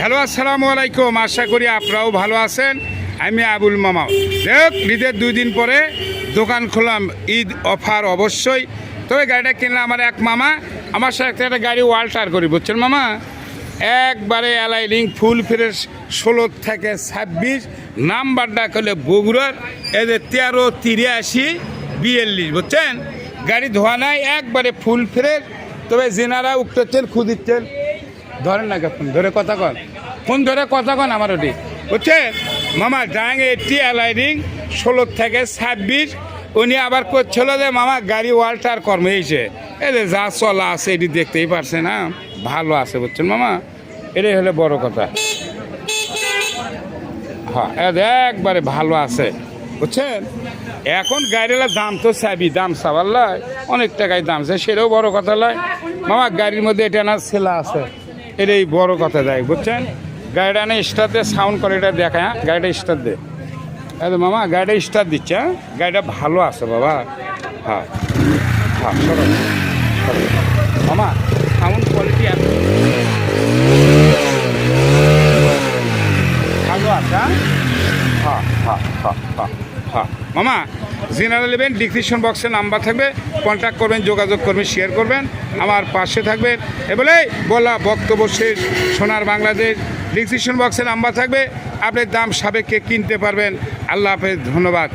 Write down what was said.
Hello, আসসালামু আলাইকুম। আশা করি আপনারাও ভালো আছেন। আমি আবুল মামা দেখ ঈদের দুই দিন পরে দোকান খুললাম। ঈদ অফার অবশ্যই। তবে গাড়িটা কিনলাম আমার এক মামা, আমার সাথে একটা গাড়ি ওয়াল্টার করি, বুঝছেন মামা? একবারে লিঙ্ক ফুল ফ্রেশ, ষোলো থেকে ছাব্বিশ। নাম্বারটা করলে বগুড়ার, এদের তেরো তিরাশি বিয়াল্লিশ, বুঝছেন? গাড়ি ধোয়া নাই, একবারে ফুল ফ্রেশ। তবে জেনারা উঠতেছেন খুদিচ্ছেন ধরেন না ফোন ধরে কথা কন। ফোন ধরে কথা কন আমার ওটি। বুঝছে মামা ডাং এইটটি অ্যালাইডিং ষোলো থেকে ছাব্বিশ। উনি আবার করছিল যে, মামা, গাড়ি ওয়াল্টার কর্ম হয়েছে এই যে চলা আছে, এটি দেখতেই পারছে না। ভালো আছে বুঝছেন মামা? এটাই হলে বড় কথা। হ্যাঁ একবারে ভালো আছে। বুঝছেন? এখন গাড়ির দাম তো চাবি, দাম চাবার লয় অনেক টাকায় দাম সেটাও বড় কথা লয় মামা, গাড়ির মধ্যে এটা না ছেলা আছে। এটাই বড় কথা দেয় বুঝছেন? গাড়িটা না স্টার দিয়ে সাউন্ড করে এটা দেখা হ্যাঁ? গাড়িটা স্টার দে। তো মামা, গাড়িটা স্টার দিচ্ছে হ্যাঁ? গাড়িটা ভালো আছে বাবা। হ্যাঁ হ্যাঁ সরো। মামা সাউন্ড কোয়ালিটি এত। ভালো আছে হ্যাঁ হ্যাঁ হ্যাঁ হ্যাঁ হ্যাঁ। মামা জেনারেল নেবেন ডিক্রিপশন বক্সে নাম্বার থাকবে কন্ট্যাক্ট করবেন, যোগাযোগ করবেন শেয়ার করবেন, আমার পাশে থাকবেন। এবারে বলা বক্তব্য শেষ, সোনার বাংলাদেশ ডিক্রিপশন বক্সে নাম্বার থাকবে, আপনি দাম সাবেককে কিনতে পারবেন। আল্লাহ হাফেজ, ধন্যবাদ।